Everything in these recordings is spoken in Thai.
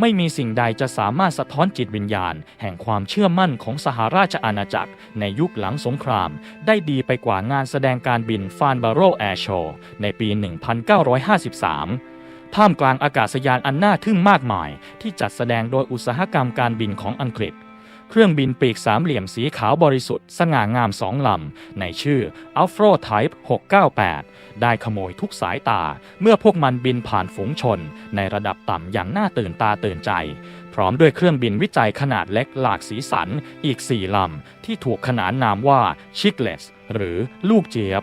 ไม่มีสิ่งใดจะสามารถสะท้อนจิตวิญญาณ แห่งความเชื่อมั่นของสหราชอาณาจักร ในยุคหลังสงคราม ได้ดีไปกว่างานแสดงการบินฟานบาโรแอร์โชว์ในปี 1953 ท่ามกลางอากาศยานอันน่าทึ่งมากมาย ที่จัดแสดงโดยอุตสาหกรรมการบินของอังกฤษ เครื่องบินปีกสามเหลี่ยมสีขาวบริสุทธิ์สง่างามสองลำ ในชื่อ a f r o Type 698 ได้ขโมยทุกสายตา เมื่อพวกมันบินผ่านฝูงชน ในระดับต่ำอย่างน่าตื่นตาตื่นใจ พร้อมด้วยเครื่องบินวิจัยขนาดเล็กหลากสีสันอีก4ลำ ที่ถูกขนานนามว่า Chicklets หรือลูกเจี๊ยบ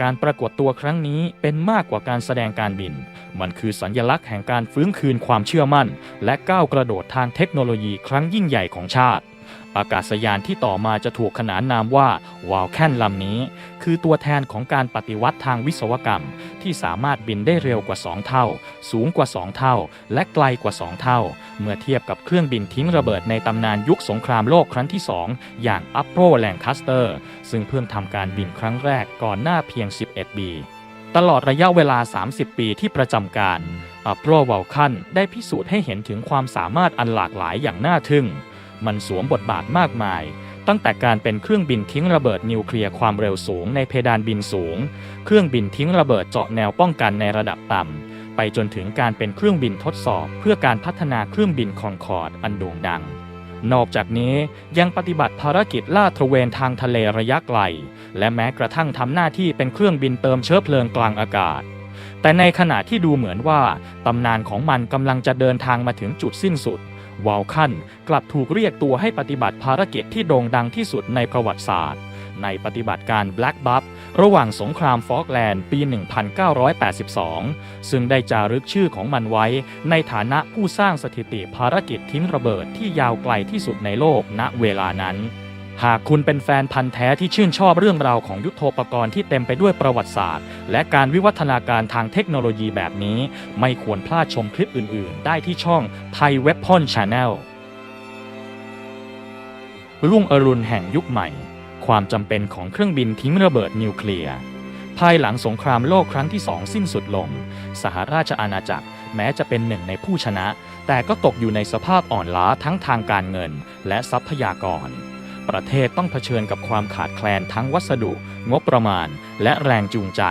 การปรากฏตัวครั้งนี้เป็นมากกว่าการแสดงการบิน มันคือสัญญลักษณ์แห่งการฟื้นคืนความเชื่อมั่น และก้าวกระโดดทางเทคโนโลยีครั้งยิ่งใหญ่ของชาติ อากาศยานที่ต่อมาจะถูกขนานนามว่าวาลแคนลำนี้ คือตัวแทนของการปฏิวัติทางวิศวกรรม ที่สามารถบินได้เร็วกว่า 2 เท่า สูงกว่า 2 เท่า และไกลกว่า 2 เท่า เมื่อเทียบกับเครื่องบินทิ้งระเบิดในตำนานยุคสงครามโลกครั้งที่ 2 อย่างอัปโรแลงคัสเตอร์ ซึ่งเพิ่งทำการบินครั้งแรกก่อนหน้าเพียง 11 ปีตลอดระยะเวลา 30 ปีที่ประจำการอัปโรว a ลคันได้พิสูจน์ให้เห็นถึงความสามารถอันหลากหลายอย่างน่าทึ่ง มันสวมบทบาทมากมาย ตั้งแต่การเป็นเครื่องบินทิ้งระเบิดนิวเคลียร์ความเร็วสูงในเพดานบินสูง เครื่องบินทิ้งระเบิดเจาะแนวป้องกันในระดับต่ำ ไปจนถึงการเป็นเครื่องบินทดสอบ เพื่อการพัฒนาเครื่องบินคอนคอร์ดอันโด่งดังนอกจากนี้ยังปฏิบัติภารกิจล่าตระเวนทางทะเลระยะไกล และแม้กระทั่งทำหน้าที่เป็นเครื่องบินเติมเชื้อเพลิงกลางอากาศ แต่ในขณะที่ดูเหมือนว่าตำนานของมันกำลังจะเดินทางมาถึงจุดสิ้นสุด วอลคันกลับถูกเรียกตัวให้ปฏิบัติภารกิจที่โด่งดังที่สุดในประวัติศาสตร์ ในปฏิบัติการ Black b u บระหว่างสงครามฟอกแลนด์ปี 1982 ซึ่งได้จารึกชื่อของมันไว้ในฐานะผู้สร้างสถิติภารกิจทิ้งระเบิดที่ยาวไกลที่สุดในโลกณเวลานั้น หากคุณเป็นแฟนพันธ์แท้ที่ชื่นชอบเรื่องราวของยุทโธปกรณ์ที่เต็มไปด้วยประวัติศาสตร์ และการวิวัฒนาการทางเทคโนโลยีแบบนี้ ไม่ควรพลาดชมคลิปอื่น ๆ ได้ที่ช่อง Thai Weapon Channel รุ่งอรุณแห่งยุคใหม่ ความจำเป็นของเครื่องบินทิ้งระเบิดนิวเคลียร์ภายหลังสงครามโลกครั้งที่สองสิ้นสุดลง สหราชอาณาจักรแม้จะเป็นหนึ่งในผู้ชนะ แต่ก็ตกอยู่ในสภาพอ่อนล้าทั้งทางการเงินและทรัพยากร ประเทศต้องเผชิญกับความขาดแคลนทั้งวัสดุ งบประมาณ และแรงจูงใจ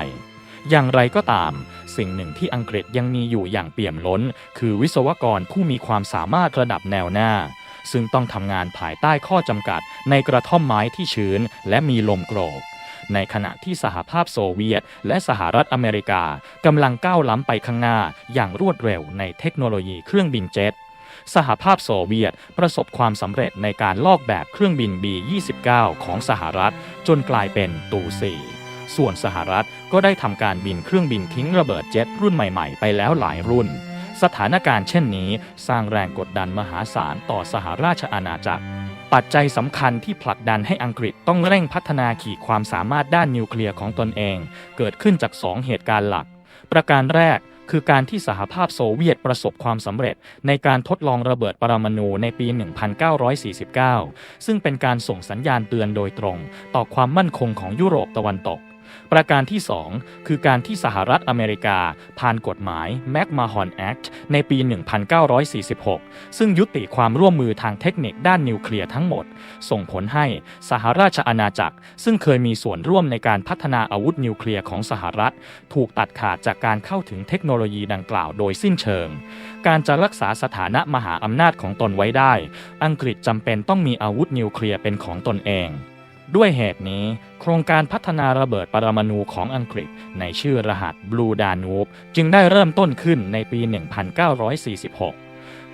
อย่างไรก็ตาม สิ่งหนึ่งที่อังกฤษยังมีอยู่อย่างเปี่ยมล้น คือวิศวกรผู้มีความสามารถระดับแนวหน้า ซึ่งต้องทำงานภายใต้ข้อจำกัด ในกระท่อมไม้ที่ชื้น และมีลมโกรกในขณะที่สหภาพโซเวียต และสหรัฐอเมริกากำลังก้าวล้ำไปข้างหน้าอย่างรวดเร็วในเทคโนโลยีเครื่องบินเจ็ต สหภาพโซเวียต ประสบความสำเร็จในการลอกแบบเครื่องบิน B-29 ของสหรัฐ จนกลายเป็นตู4ส่วนสหรัฐก็ได้ทำการบินเครื่องบินทิ้งระเบิดเจ็ตรุ่นใหม่ๆ ไปแล้วหลายรุ่น สถานการณ์เช่นนี้สร้างแรงกดดันมหาศาลต่อสหราชอาณาจักร ปัจจัยสำคัญที่ผลักดันให้อังกฤษต้องเร่งพัฒนาขีดความสามารถด้านนิวเคลียร์ของตนเอง เกิดขึ้นจาก 2 เหตุการณ์หลัก ประการแรก คือการที่สหภาพโซเวียตประสบความสำเร็จ ในการทดลองระเบิดปรมาณูในปี 1949 ซึ่งเป็นการส่งสัญญาณเตือนโดยตรง ต่อความมั่นคงของยุโรปตะวันตก ประการที่ 2 คือการที่สหรัฐอเมริกา ผ่านกฎหมาย McMahon Act ในปี 1946 ซึ่งยุติความร่วมมือทางเทคนิคด้านนิวเคลียร์ทั้งหมด ส่งผลให้สหราชอาณาจักร ซึ่งเคยมีส่วนร่วมในการพัฒนาอาวุธนิวเคลียร์ของสหรัฐ ถูกตัดขาดจากการเข้าถึงเทคโนโลยีดังกล่าวโดยสิ้นเชิง การจะรักษาสถานะมหาอำนาจของตนไว้ได้ อังกฤษจำเป็นต้องมีอาวุธนิวเคลียร์เป็นของตนเอง ด้วยเหตุนี้ โครงการพัฒนาระเบิดปรมาณูของอังกฤษ ในชื่อรหัส Blue Danube จึงได้เริ่มต้นขึ้นในปี 1946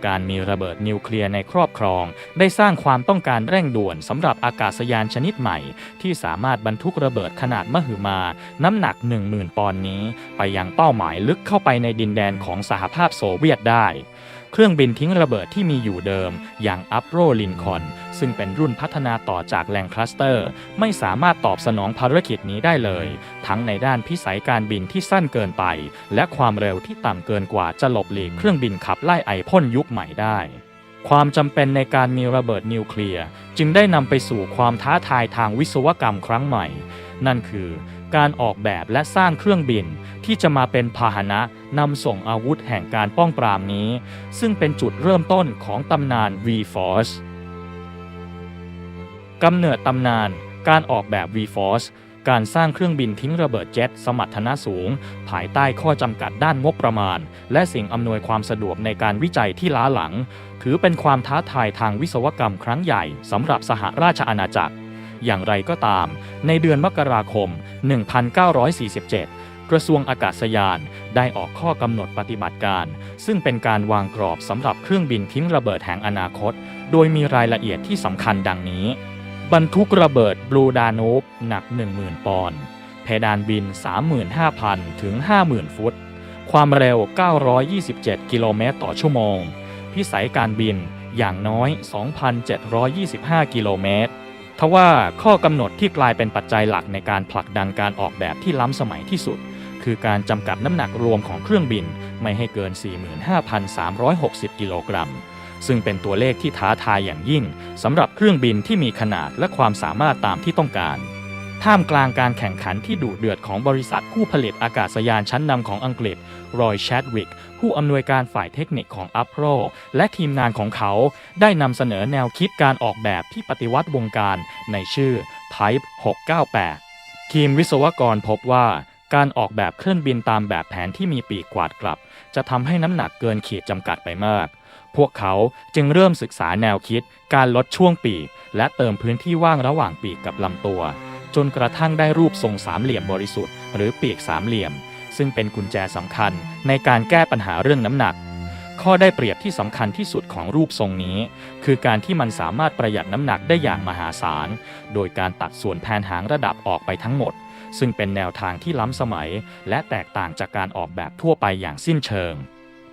การมีระเบิดนิวเคลียร์ในครอบครอง ได้สร้างความต้องการเร่งด่วนสำหรับอากาศยานชนิดใหม่ ที่สามารถบรรทุกระเบิดขนาดมหึมา น้ำหนัก 10,000 ปอนด์นี้ ไปยังเป้าหมายลึกเข้าไปในดินแดนของสหภาพโซเวียตได้ เครื่องบินทิ้งระเบิดที่มีอยู่เดิม อย่างอัปโรลินคอนซึ่งเป็นรุ่นพัฒนาต่อจากแลงคลัสเตอร์ ไม่สามารถตอบสนองภารกิจนี้ได้เลย ทั้งในด้านพิสัยการบินที่สั้นเกินไป และความเร็วที่ต่ำเกินกว่าจะหลบหลีกเครื่องบินขับไล่ไอพ่นยุคใหม่ได้ความจำเป็นในการมีระเบิดนิวเคลียร์จึงได้นำไปสู่ความท้าทายทางวิศวกรรมครั้งใหม่ นั่นคือ การออกแบบและสร้างเครื่องบิน ที่จะมาเป็นพาหนะนำส่งอาวุธแห่งการป้องปรามนี้ ซึ่งเป็นจุดเริ่มต้นของตำนาน V-Force กำเนิดตำนานการออกแบบ V-Force การสร้างเครื่องบินทิ้งระเบิดเจ็ตสมรรถนะสูง ภายใต้ข้อจำกัดด้านงบประมาณ และสิ่งอำนวยความสะดวกในการวิจัยที่ล้าหลัง ถือเป็นความท้าทายทางวิศวกรรมครั้งใหญ่สำหรับสหราชอาณาจักร อย่างไรก็ตาม ในเดือนมกราคม 1947กระทรวงอากาศยานได้ออกข้อกำหนดปฏิบัติการ ซึ่งเป็นการวางกรอบสำหรับเครื่องบินทิ้งระเบิดแห่งอนาคต โดยมีรายละเอียดที่สำคัญดังนี้ บรรทุกระเบิดบลูดานูปหนัก 10,000 ปอนด์เพดานบิน 35,000 ถึง 50,000 ฟุต ความเร็ว 927 กิโลเมตรต่อชั่วโมง พิสัยการบินอย่างน้อย 2,725 กิโลเมตร ทว่าข้อกำหนดที่กลายเป็นปัจจัยหลักในการผลักดันการออกแบบที่ล้ำสมัยที่สุด คือการจำกัดน้ำหนักรวมของเครื่องบินไม่ให้เกิน 45,360 กิโลกรัม ซึ่งเป็นตัวเลขที่ท้าทายอย่างยิ่งสำหรับเครื่องบินที่มีขนาดและความสามารถตามที่ต้องการ ท่ามกลางการแข่งขันที่ดุเดือดของบริษัทผู้ผลิตอากาศยานชั้นนำของอังกฤษ รอยแชดวิก ผู้อำนวยการฝ่ายเทคนิคของอัพโรและทีมงานของเขา ได้นำเสนอแนวคิดการออกแบบที่ปฏิวัติวงการในชื่อ Type 698 ทีมวิศวกรพบว่าการออกแบบเครื่องบินตามแบบแผนที่มีปีกกวาดกลับ จะทำให้น้ำหนักเกินขีดจำกัดไปมาก พวกเขาจึงเริ่มศึกษาแนวคิด การลดช่วงปีก และเติมพื้นที่ว่างระหว่างปีกกับลำตัว จนกระทั่งได้รูปทรงสามเหลี่ยมบริสุทธิ์หรือปีกสามเหลี่ยม ซึ่งเป็นกุญแจสำคัญในการแก้ปัญหาเรื่องน้ำหนัก ข้อได้เปรียบที่สำคัญที่สุดของรูปทรงนี้ คือการที่มันสามารถประหยัดน้ำหนักได้อย่างมหาศาล โดยการตัดส่วนแผนหางระดับออกไปทั้งหมด ซึ่งเป็นแนวทางที่ล้ำสมัย และแตกต่างจากการออกแบบทั่วไปอย่างสิ้นเชิง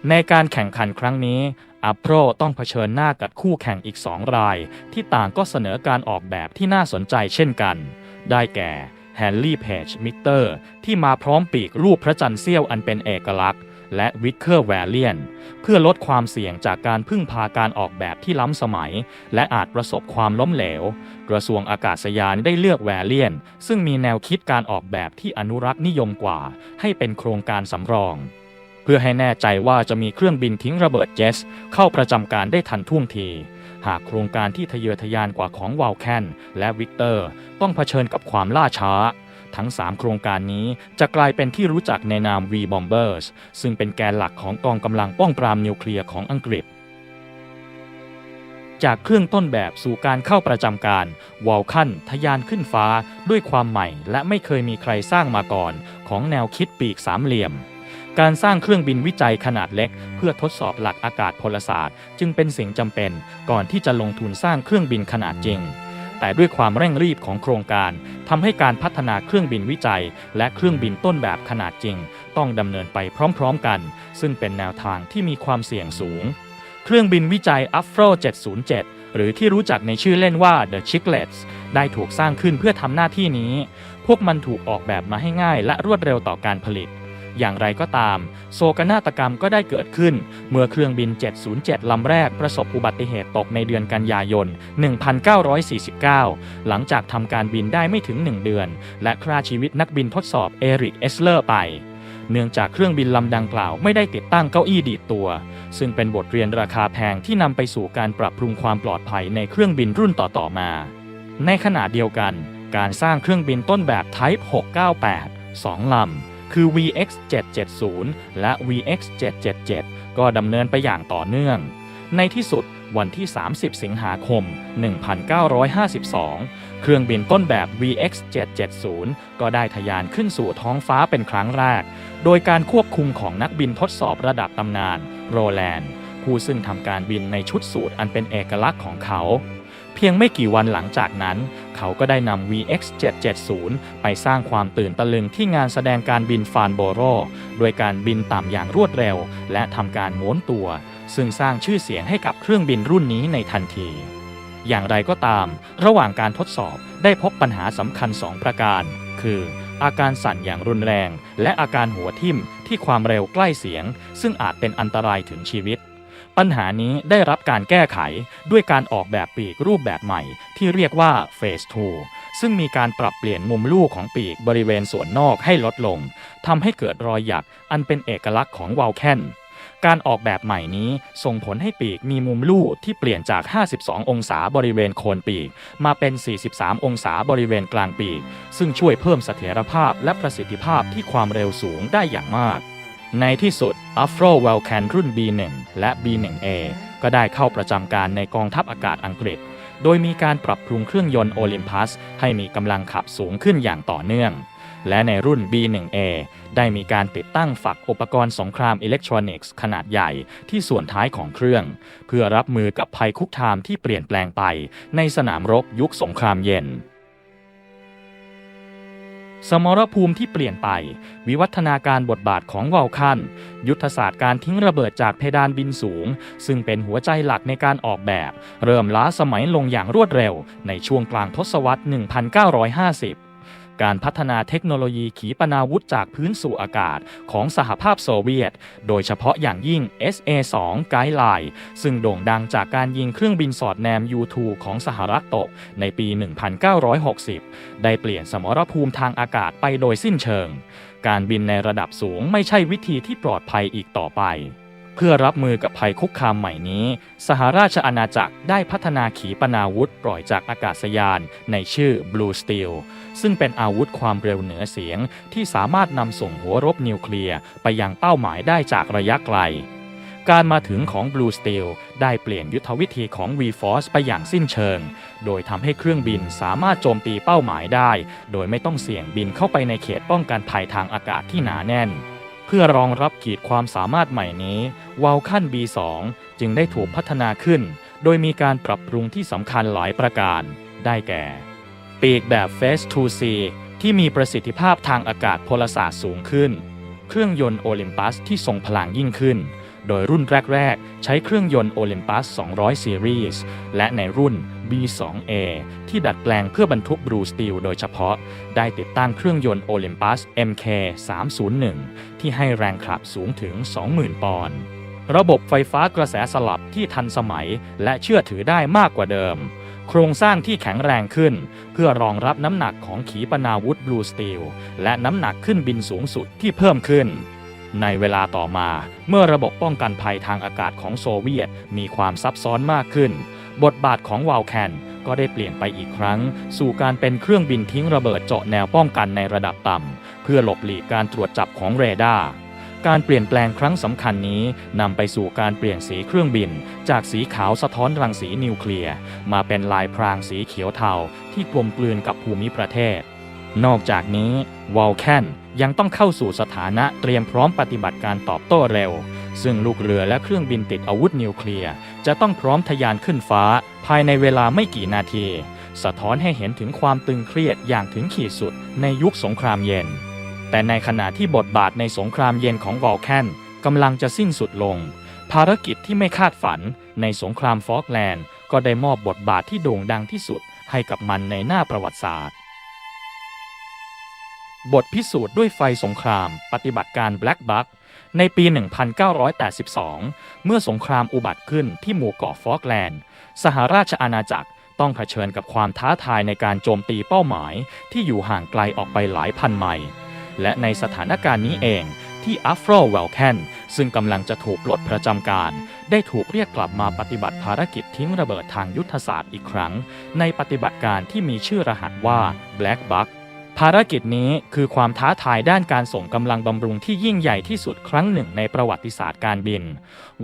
ในการแข่งขันครั้งนี้อัพโรต้องเผชิญหน้ากับคู่แข่งอีกสองราย ที่ต่างก็เสนอการออกแบบที่น่าสนใจเช่นกัน ได้แก่แฮนลี่เพจมิเตอร์ที่มาพร้อมปีกรูปพระจันทร์เสี้ยวอันเป็นเอกลักษณ์ และวิกเคอร์แวลเลียน เพื่อลดความเสี่ยงจากการพึ่งพาการออกแบบที่ล้ำสมัย และอาจประสบความล้มเหลว กระทรวงอากาศยานได้เลือกแวลเลียน ซึ่งมีแนวคิดการออกแบบที่อนุรักษ์นิยมกว่า ให้เป็นโครงการสำรองเพื่อให้แน่ใจว่าจะมีเครื่องบินทิ้งระเบิดเจสเข้าประจำการได้ทันท่วงที หากโครงการที่ทะเยอทะยานกว่าของวาลแคนและวิกเตอร์ ต้องเผชิญกับความล่าช้า ทั้ง 3 โครงการนี้จะกลายเป็นที่รู้จักในนาม V-Bombers ซึ่งเป็นแกนหลักของกองกำลังป้องปรามนิวเคลียร์ของอังกฤษจากเครื่องต้นแบบสู่การเข้าประจำการวอลคันทะยานขึ้นฟ้าด้วยความใหม่ และไม่เคยมีใครสร้างมาก่อน ของแนวคิดปีกสามเหลี่ยม การสร้างเครื่องบินวิจัยขนาดเล็ก เพื่อทดสอบหลักอากาศพลศาสตร์ จึงเป็นสิ่งจำเป็นก่อนที่จะลงทุนสร้างเครื่องบินขนาดจริง แต่ด้วยความเร่งรีบของโครงการทำให้การพัฒนาเครื่องบินวิจัย และเครื่องบินต้นแบบขนาดจริง ต้องดำเนินไปพร้อมๆกัน ซึ่งเป็นแนวทางที่มีความเสี่ยงสูง เครื่องบินวิจัย a f r o 707หรือที่รู้จักในชื่อเล่นว่า The Chicklets ได้ถูกสร้างขึ้นเพื่อทำหน้าที่นี้ พวกมันถูกออกแบบมาให้ง่ายและรวดเร็วต่อการผลิต อย่างไรก็ตาม โศกนาฏกรรมก็ได้เกิดขึ้น เมื่อเครื่องบิน 707 ลำแรกประสบอุบัติเหตุตกในเดือนกันยายน 1949 หลังจากทำการบินได้ไม่ถึง 1 เดือน และฆ่าชีวิตนักบินทดสอบเอริกเอสเลอร์ไปเนื่องจากเครื่องบินลำดังกล่าวไม่ได้ติดตั้งเก้าอี้ดีดตัว ซึ่งเป็นบทเรียนราคาแพงที่นำไปสู่การปรับปรุงความปลอดภัยในเครื่องบินรุ่นต่อๆมา ในขณะเดียวกัน การสร้างเครื่องบินต้นแบบ Type 698 2 ลำ คือ VX 770และ VX 777ก็ดำเนินไปอย่างต่อเนื่อง ในที่สุดวันที่ 30 สิงหาคม 1952 เครื่องบินต้นแบบ VX 770ก็ได้ทะยานขึ้นสู่ท้องฟ้าเป็นครั้งแรก โดยการควบคุมของนักบินทดสอบระดับตำนาน โรแลนด์ผู้ซึ่งทำการบินในชุดสูตรอันเป็นเอกลักษณ์ของเขา พียงไม่กี่วันหลังจากนั้น เขาก็ได้นำ VX 770ไปสร้างความตื่นตะลึงที่งานแสดงการบินฟานโบโรโดยการบินต่ำอย่างรวดเร็ว และทำการม้วนตัว ซึ่งสร้างชื่อเสียงให้กับเครื่องบินรุ่นนี้ในทันที อย่างไรก็ตาม ระหว่างการทดสอบได้พบปัญหาสำคัญ 2 ประการ คืออาการสั่นอย่างรุนแรง และอาการหัวทิ่มที่ความเร็วใกล้เสียง ซึ่งอาจเป็นอันตรายถึงชีวิต ปัญหานี้ได้รับการแก้ไขด้วยการออกแบบปีกรูปแบบใหม่ ที่เรียกว่า Phase ซึ่งมีการปรับเปลี่ยนมุมลูกของปีกบริเวณส่วนนอกให้ลดลงทำให้เกิดรอยหยักอันเป็นเอกลักษณ์ของวาลแคนการออกแบบใหม่นี้ส่งผลให้ปีกมีมุมลู่ที่เปลี่ยนจาก 52 องศาบริเวณโคนปีก มาเป็น 43 องศาบริเวณกลางปีก ซึ่งช่วยเพิ่มเสถียรภาพและประสิทธิภาพที่ความเร็วสูงได้อย่างมาก ในที่สุด Afro w a l c a n รุ่น B1 และ B1A ก็ได้เข้าประจำการในกองทัพอากาศอังกฤษ โดยมีการปรับปรุงเครื่องยนต์โอลิมปัสให้มีกำลังขับสูงขึ้นอย่างต่อเนื่อง และในรุ่น B1A ได้มีการติดตั้งฝักอุปกรณ์สงครามอิเล็กทรอนิกส์ขนาดใหญ่ที่ส่วนท้ายของเครื่อง เพื่อรับมือกับภัยคุกคามที่เปลี่ยนแปลงไปในสนามรบยุคสงครามเย็น สมรภูมิที่เปลี่ยนไป วิวัฒนาการบทบาทของวอลคัน ยุทธศาสตร์การทิ้งระเบิดจากเพดานบินสูง ซึ่งเป็นหัวใจหลักในการออกแบบ เริ่มล้าสมัยลงอย่างรวดเร็วในช่วงกลางทศวรรษ 1950 การพัฒนาเทคโนโลยีขีปนาวุธจากพื้นสู่อากาศของสหภาพโซเวียต โดยเฉพาะอย่างยิ่ง SA-2 ไกด์ไลน์ซึ่งโด่งดังจากการยิงเครื่องบินสอดแนม U-2 ของสหรัฐตกในปี 1960 ได้เปลี่ยนสมรภูมิทางอากาศไปโดยสิ้นเชิง การบินในระดับสูงไม่ใช่วิธีที่ปลอดภัยอีกต่อไป เพื่อรับมือกับภัยคุกคามใหม่นี้ สหราชอาณาจักรได้พัฒนาขีปนาวุธปล่อยจากอากาศยานในชื่อ Blue Steel ซึ่งเป็นอาวุธความเร็วเหนือเสียง ที่สามารถนำส่งหัวรบนิวเคลียร์ไปยังเป้าหมายได้จากระยะไกล การมาถึงของ Blue Steel ได้เปลี่ยนยุทธวิธีของ V-Force ไปอย่างสิ้นเชิง โดยทำให้เครื่องบินสามารถโจมตีเป้าหมายได้ โดยไม่ต้องเสี่ยงบินเข้าไปในเขตป้องกันภัยทางอากาศที่หนาแน่น พื่อรองรับขีดความสามารถใหม่นี้วาลคัน B2 จึงได้ถูกพัฒนาขึ้น โดยมีการปรับปรุงที่สำคัญหลายประการ ได้แก่ ปีกแบบ Phase 2C ที่มีประสิทธิภาพทางอากาศพลศาสตร์สูงขึ้น เครื่องยนต์โอลิมปัสที่ทรงพลังยิ่งขึ้น โดยรุ่นแรก ๆ ใช้เครื่องยนต์โอลิมปัส200ซีรีส์และในรุ่น B2A ที่ดัดแปลงเพื่อบรรทุกบรูสตีลโดยเฉพาะ ได้ติดตั้งเครื่องยนต์โอลิมปัส MK 301ที่ให้แรงขับสูงถึง 20,000 ปอนด์ ระบบไฟฟ้ากระแสสลับที่ทันสมัยและเชื่อถือได้มากกว่าเดิม โครงสร้างที่แข็งแรงขึ้น เพื่อรองรับน้ำหนักของขีปนาวุธบลูสตีลและน้ำหนักขึ้นบินสูงสุดที่เพิ่มขึ้น ในเวลาต่อมา เมื่อระบบป้องกันภัยทางอากาศของโซเวียตมีความซับซ้อนมากขึ้น บทบาทของวาลแคนก็ได้เปลี่ยนไปอีกครั้ง สู่การเป็นเครื่องบินทิ้งระเบิดเจาะแนวป้องกันในระดับต่ำ เพื่อหลบหลีกการตรวจจับของเรดาร์การเปลี่ยนแปลงครั้งสำคัญนี้นำไปสู่การเปลี่ยนสีเครื่องบิน จากสีขาวสะท้อนรังสีนิวเคลียร์ มาเป็นลายพรางสีเขียวเทาที่กลมกลืนกับภูมิประเทศ นอกจากนี้วอลแคนยังต้องเข้าสู่สถานะเตรียมพร้อมปฏิบัติการตอบโต้เร็ว ซึ่งลูกเรือและเครื่องบินติดอาวุธนิวเคลียร์จะต้องพร้อมทะยานขึ้นฟ้า ภายในเวลาไม่กี่นาที สะท้อนให้เห็นถึงความตึงเครียดอย่างถึงขีดสุดในยุคสงครามเย็น แต่ในขณะที่บทบาทในสงครามเย็นของวอลแคนกำลังจะสิ้นสุดลง ภารกิจที่ไม่คาดฝันในสงครามฟอกแลนด์ ก็ได้มอบบทบาทที่โด่งดังที่สุดให้กับมันในหน้าประวัติศาสตร์ บทพิสูจน์ด้วยไฟสงคราม ปฏิบัติการ Black Buck ในปี 1982 เมื่อสงครามอุบัติขึ้นที่หมู่เกาะฟอกแลนด์ สหราชอาณาจักรต้องเผชิญกับความท้าทายในการโจมตีเป้าหมายที่อยู่ห่างไกลออกไปหลายพันไมล์ และในสถานการณ์นี้เองที่อัฟโรเวลแคนซึ่งกำลังจะถูกปลดประจำการ ได้ถูกเรียกกลับมาปฏิบัติภารกิจทิ้งระเบิดทางยุทธศาสตร์อีกครั้ง ในปฏิบัติการที่มีชื่อรหัสว่า Black Buck ารกิจนี้คือความท้าทายด้านการส่งกำลังบำรุงที่ยิ่งใหญ่ที่สุดครั้งหนึ่งในประวัติศาสตร์การบิน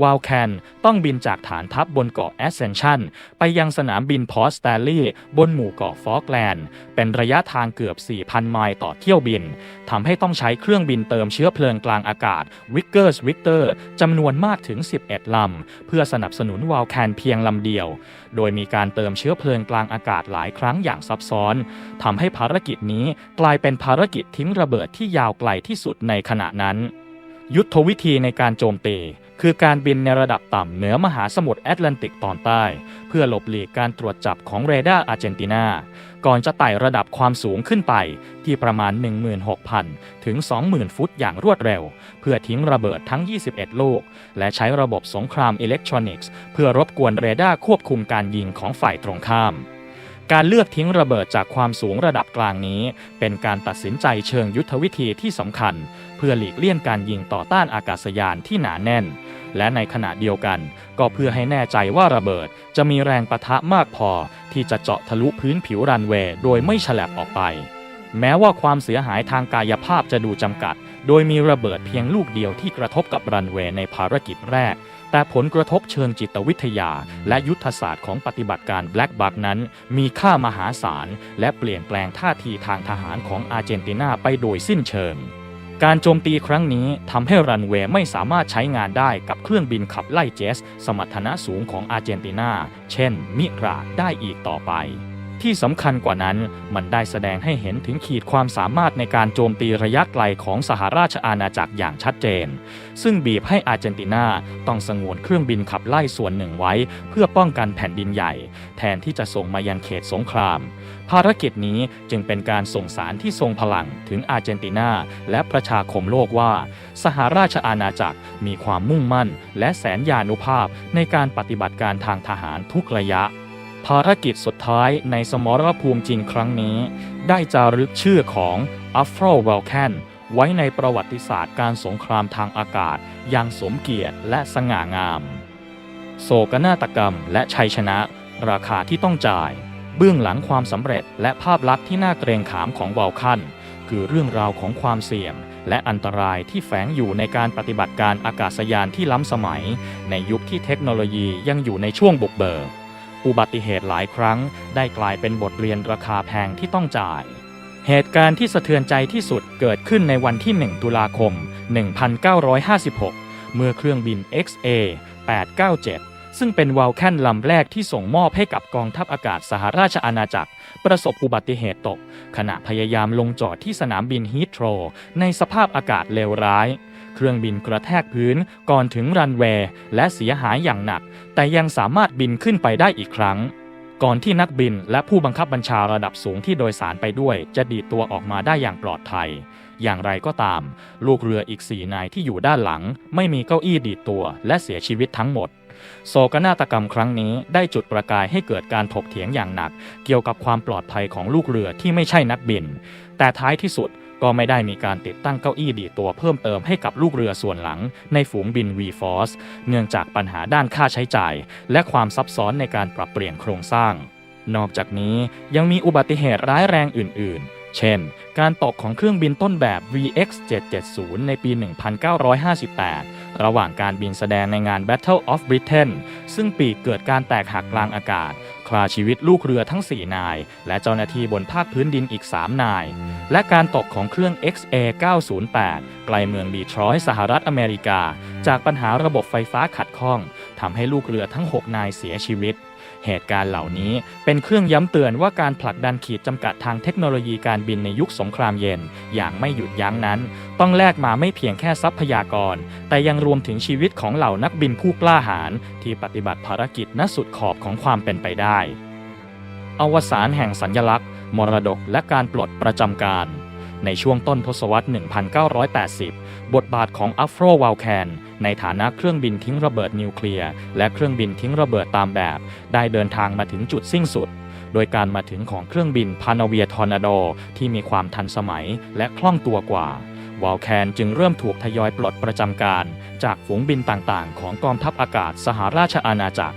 วาลแคนต้องบินจากฐานทัพบบนเกาะแอสเซนชันไปยังสนามบินพอร์สแตลลีย์บนหมู่เกาะฟอกแลนด์ เป็นระยะทางเกือบ 4,000 ไมล์ต่อเที่ยวบินทำให้ต้องใช้เครื่องบินเติมเชื้อเพลิงกลางอากาศวิกเกอร์สวิกเตอร์จำนวนมากถึง 11 ลำ เพื่อสนับสนุนวาลแคนเพียงลำเดียว โดยมีการเติมเชื้อเพลิงกลางอากาศหลายครั้งอย่างซับซ้อนทำให้ภารกิจนี้กลายเป็นภารกิจทิ้งระเบิดที่ยาวไกลที่สุดในขณะนั้น ยุทธวิธีในการโจมตี คือการบินในระดับต่ำเหนือมหาสมุทรแอตแลนติกตอนใต้ เพื่อหลบหลีกการตรวจจับของเรดาร์อาร์เจนตินา ก่อนจะไต่ระดับความสูงขึ้นไปที่ประมาณ 16,000 ถึง 20,000 ฟุตอย่างรวดเร็ว เพื่อทิ้งระเบิดทั้ง 21 ลูก และใช้ระบบสงครามอิเล็กทรอนิกส์ เพื่อรบกวนเรดาร์ควบคุมการยิงของฝ่ายตรงข้าม การเลือกทิ้งระเบิดจากความสูงระดับกลางนี้ เป็นการตัดสินใจเชิงยุทธวิธีที่สำคัญ เพื่อหลีกเลี่ยงการยิงต่อต้านอากาศยานที่หนาแน่น และในขณะเดียวกัน ก็เพื่อให้แน่ใจว่าระเบิดจะมีแรงประทะมากพอ ที่จะเจาะทะลุพื้นผิวรันเวย์โดยไม่ฉลับออกไป แม้ว่าความเสียหายทางกายภาพจะดูจำกัด โดยมีระเบิดเพียงลูกเดียวที่กระทบกับรันเวย์ในภารกิจแรก แต่ผลกระทบเชิงจิตวิทยา และยุทธศาสตร์ของปฏิบัติการ Black Buck นั้น มีค่ามหาศาล และเปลี่ยนแปลงท่าทีทางทหารของอาร์เจนตินาไปโดยสิ้นเชิง การโจมตีครั้งนี้ทำให้รันเวย์ไม่สามารถใช้งานได้กับเครื่องบินขับไล่เจส สมรรถนะสูงของอาร์เจนตินา เช่น มิราได้อีกต่อไป ที่สำคัญกว่านั้น มันได้แสดงให้เห็นถึงขีดความสามารถในการโจมตีระยะไกลของสหราชอาณาจักรอย่างชัดเจน ซึ่งบีบให้อาร์เจนตินาต้องสงวนเครื่องบินขับไล่ส่วนหนึ่งไว้ เพื่อป้องกันแผ่นดินใหญ่ แทนที่จะส่งมายังเขตสงคราม ภารกิจนี้จึงเป็นการส่งสารที่ทรงพลังถึงอาร์เจนตินาและประชาคมโลกว่า สหราชอาณาจักรมีความมุ่งมั่น และแสนยานุภาพในการปฏิบัติการทางทหารทุกระยะ ภารกิจสุดท้ายในสมรภูมิจริงครั้งนี้ ได้จารึกชื่อของอัฟโรเวลแคนไว้ในประวัติศาสตร์การสงครามทางอากาศ อย่างสมเกียรติและสง่างาม โศกนาฏกรรมและชัยชนะ ราคาที่ต้องจ่าย เบื้องหลังความสำเร็จและภาพลักษณ์ที่น่าเกรงขามของวาลคันคือเรื่องราวของความเสี่ยงและอันตรายที่แฝงอยู่ในการปฏิบัติการอากาศยานที่ล้ำสมัย ในยุคที่เทคโนโลยียังอยู่ในช่วงบุกเบิก อุบัติเหตุหลายครั้ง ได้กลายเป็นบทเรียนราคาแพงที่ต้องจ่าย เหตุการณ์ที่สะเทือนใจที่สุดเกิดขึ้นในวันที่ 1 ตุลาคม 1956 เมื่อเครื่องบิน XA 897 ซึ่งเป็นวาลแคนลำแรกที่ส่งมอบให้กับกองทัพอากาศสหราชอาณาจักร ประสบอุบัติเหตุตก ขณะพยายามลงจอดที่สนามบินฮีทโตรในสภาพอากาศเลวร้าย เครื่องบินกระแทกพื้นก่อนถึงรันเวย์และเสียหายอย่างหนัก แต่ยังสามารถบินขึ้นไปได้อีกครั้ง ก่อนที่นักบินและผู้บังคับบัญชาระดับสูงที่โดยสารไปด้วย จะดีดตัวออกมาได้อย่างปลอดภัย อย่างไรก็ตาม ลูกเรืออีกสี่นายที่อยู่ด้านหลัง ไม่มีเก้าอี้ดีดตัวและเสียชีวิตทั้งหมดโศกนาฏกรรมครั้งนี้ได้จุดประกายให้เกิดการถกเถียงอย่างหนัก เกี่ยวกับความปลอดภัยของลูกเรือที่ไม่ใช่นักบิน แต่ท้ายที่สุด ก็ไม่ได้มีการติดตั้งเก้าอี้ดีตัวเพิ่มเติมให้กับลูกเรือส่วนหลังในฝูงบิน V-Force เนื่องจากปัญหาด้านค่าใช้จ่าย และความซับซ้อนในการปรับเปลี่ยนโครงสร้าง นอกจากนี้ยังมีอุบัติเหตุร้ายแรงอื่น ๆ เช่น การตกของเครื่องบินต้นแบบ VX 770 ในปี 1958 ระหว่างการบินแสดงในงาน Battle of Britain ซึ่งปีกเกิดการแตกหักกลางอากาศคลาชีวิตลูกเรือทั้ง 4 นาย และเจ้าหน้าที่บนภาคพื้นดินอีก 3 นาย และการตกของเครื่อง XA 908ไกลเมืองดีทรอยต์สหรัฐอเมริกา จากปัญหาระบบไฟฟ้าขัดข้องทำให้ลูกเรือทั้ง 6 นายเสียชีวิต เหตุการณ์เหล่านี้เป็นเครื่องย้ำเตือนว่าการผลักดันขีดจำกัดทางเทคโนโลยีการบินในยุคสงครามเย็น อย่างไม่หยุดยั้งนั้น ต้องแลกมาไม่เพียงแค่ทรัพยากร แต่ยังรวมถึงชีวิตของเหล่านักบินผู้กล้าหาญที่ปฏิบัติภารกิจณสุดขอบของความเป็นไปได้ อวสานแห่งสัญญลักษณ์ มรดกและการปลดประจำการ ในช่วงต้นทศวรรษ 1980 บทบาทของอัฟโรวาลแคนในฐานะเครื่องบินทิ้งระเบิดนิวเคลียร์และเครื่องบินทิ้งระเบิดตามแบบ ได้เดินทางมาถึงจุดสิ้นสุด โดยการมาถึงของเครื่องบินพานาเวียทอร์นาโดที่มีความทันสมัยและคล่องตัวกว่าวาลแคนจึงเริ่มถูกทยอยปลดประจำการ จากฝูงบินต่างๆ ของกองทัพอากาศสหราชอาณาจักร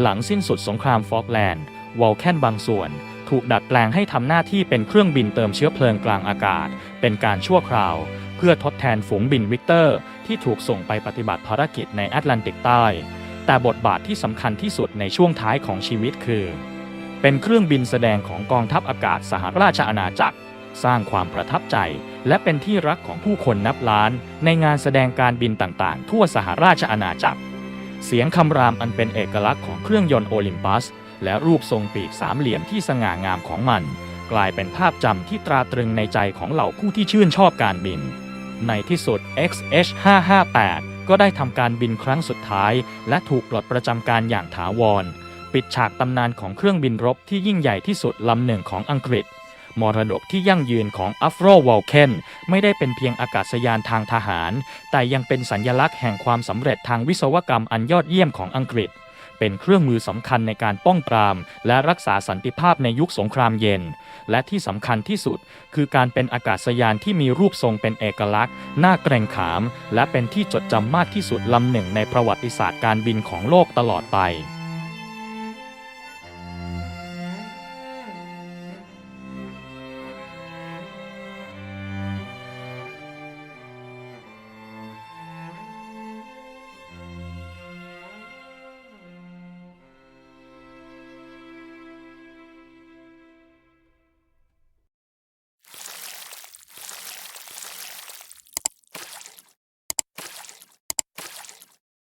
หลังสิ้นสุดสงครามฟอกแลนด์วอลแคนบางส่วน ถูกดัดแปลงให้ทำหน้าที่เป็นเครื่องบินเติมเชื้อเพลิงกลางอากาศ เป็นการชั่วคราว เพื่อทดแทนฝูงบินวิกเตอร์ ที่ถูกส่งไปปฏิบัติภารกิจในแอตแลนติกใต้ แต่บทบาทที่สำคัญที่สุดในช่วงท้ายของชีวิตคือ เป็นเครื่องบินแสดงของกองทัพอากาศสหราชอาณาจักร สร้างความประทับใจ และเป็นที่รักของผู้คนนับล้าน ในงานแสดงการบินต่างๆ ทั่วสหราชอาณาจักร เสียงคำรามอันเป็นเอกลักษณ์ของเครื่องยนต์โอลิมปัส และรูปทรงปีกสามเหลี่ยมที่สง่างามของมัน กลายเป็นภาพจำที่ตราตรึงในใจของเหล่าผู้ที่ชื่นชอบการบิน ในที่สุด XH558 ก็ได้ทำการบินครั้งสุดท้าย และถูกปลดประจำการอย่างถาวร ปิดฉากตำนานของเครื่องบินรบที่ยิ่งใหญ่ที่สุดลำหนึ่งของอังกฤษมรดกที่ยั่งยืนของอัฟโรวอลเคนไม่ได้เป็นเพียงอากาศยานทางทหาร แต่ยังเป็นสัญญลักษณ์แห่งความสำเร็จทางวิศวกรรมอันยอดเยี่ยมของอังกฤษ เป็นเครื่องมือสำคัญในการป้องปราม และรักษาสันติภาพในยุคสงครามเย็น และที่สำคัญที่สุด คือการเป็นอากาศยานที่มีรูปทรงเป็นเอกลักษณ์ น่าเกรงขาม และเป็นที่จดจำมากที่สุดลำหนึ่งในประวัติศาสตร์การบินของโลกตลอดไป